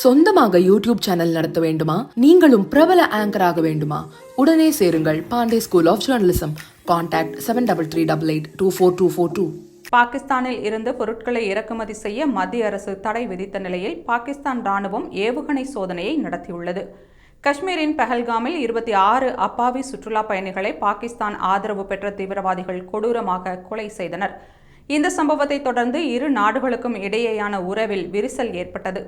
சொந்தமாக YouTube channel நடத்த வேண்டுமா? நீங்களும் பிரபல ஆங்கராக வேண்டுமா? உடனே சேருங்கள் Pandey school of journalism contact seven double three double eight two four two four two பாகிஸ்தானில் இருந்து பொருட்களை இறக்குமதி செய்ய மத்திய அரசு தடை விதித்த நிலையில் பாகிஸ்தான் ராணுவம் ஏவுகணை சோதனையை நடத்தியுள்ளது. காஷ்மீரின் பஹல்காமில் இருபத்தி ஆறு அப்பாவி சுற்றுலா பயணிகளை பாகிஸ்தான் ஆதரவு பெற்ற தீவிரவாதிகள் கொடூரமாக கொலை செய்தனர். இந்த சம்பவத்தை தொடர்ந்து இரு நாடுகளுக்கும் இடையேயான உறவில் விரிசல் ஏற்பட்டது.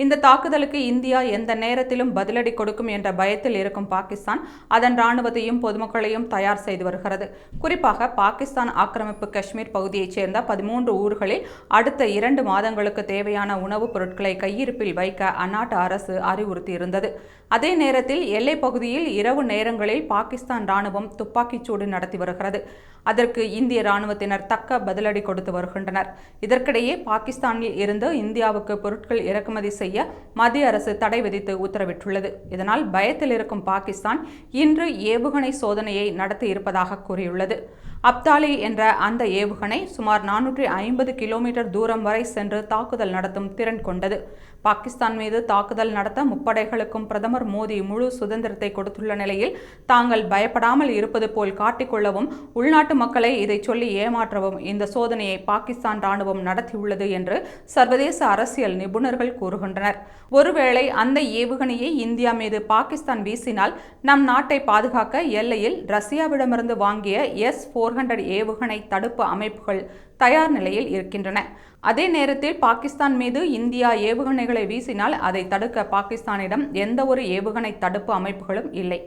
இந்த தாக்குதலுக்கு இந்தியா எந்த நேரத்திலும் பதிலடி கொடுக்கும் என்ற பயத்தில் இருக்கும் பாகிஸ்தான் அதன் ராணுவத்தையும் பொதுமக்களையும் தயார் செய்து வருகிறது. குறிப்பாக பாகிஸ்தான் ஆக்கிரமிப்பு காஷ்மீர் பகுதியைச் சேர்ந்த பதிமூன்று ஊர்களில் அடுத்த இரண்டு மாதங்களுக்கு தேவையான உணவுப் பொருட்களை கையிருப்பில் வைக்க அந்நாட்டு அரசு அறிவுறுத்தியிருந்தது. அதே நேரத்தில் எல்லைப் பகுதியில் இரவு நேரங்களில் பாகிஸ்தான் ராணுவம் துப்பாக்கிச்சூடு நடத்தி வருகிறது. அதற்கு இந்திய ராணுவத்தினர் தக்க பதிலடி கொடுத்து வருகின்றனர். இதற்கிடையே பாகிஸ்தானில் இருந்து இந்தியாவுக்கு பொருட்கள் இறக்குமதி செய்ய மத்திய அரசு தடை விதித்து உத்தரவிட்டுள்ளது. இதனால் பயத்தில் இருக்கும் பாகிஸ்தான் இன்று ஏவுகணை சோதனையை நடத்தி இருப்பதாக கூறியுள்ளது. அப்தாலி என்ற அந்த ஏவுகணை சுமார் நானூற்றி ஐம்பது கிலோமீட்டர் தூரம் வரை சென்று தாக்குதல் நடத்தும் திறன் கொண்டது. பாகிஸ்தான் மீது தாக்குதல் நடத்த முப்படைகளுக்கும் பிரதமர் மோடி முழு சுதந்திரத்தை கொடுத்துள்ள நிலையில் தாங்கள் பயப்படாமல் இருப்பது போல் காட்டிக்கொள்ளவும் உள்நாட்டு மக்களை இதை சொல்லி ஏமாற்றவும் இந்த சோதனையை பாகிஸ்தான் ராணுவம் நடத்தியுள்ளது என்று சர்வதேச அரசியல் நிபுணர்கள் கூறுகின்றனர். ஒருவேளை அந்த ஏவுகணையை இந்தியா மீது பாகிஸ்தான் வீசினால் நம் நாட்டை பாதுகாக்க எல்லையில் ரஷ்யாவிடமிருந்து வாங்கிய எஸ் ஃபோர் ஹண்ட்ரட் ஏவுகணை தடுப்பு அமைப்புகள் தயார் நிலையில் இருக்கின்றன. அதே நேரத்தில் பாகிஸ்தான் மீது இந்தியா ஏவுகணைகளை வீசினால் அதை தடுக்க பாகிஸ்தானிடம் எந்த ஒரு ஏவுகணை தடுப்பு அமைப்புகளும் இல்லை.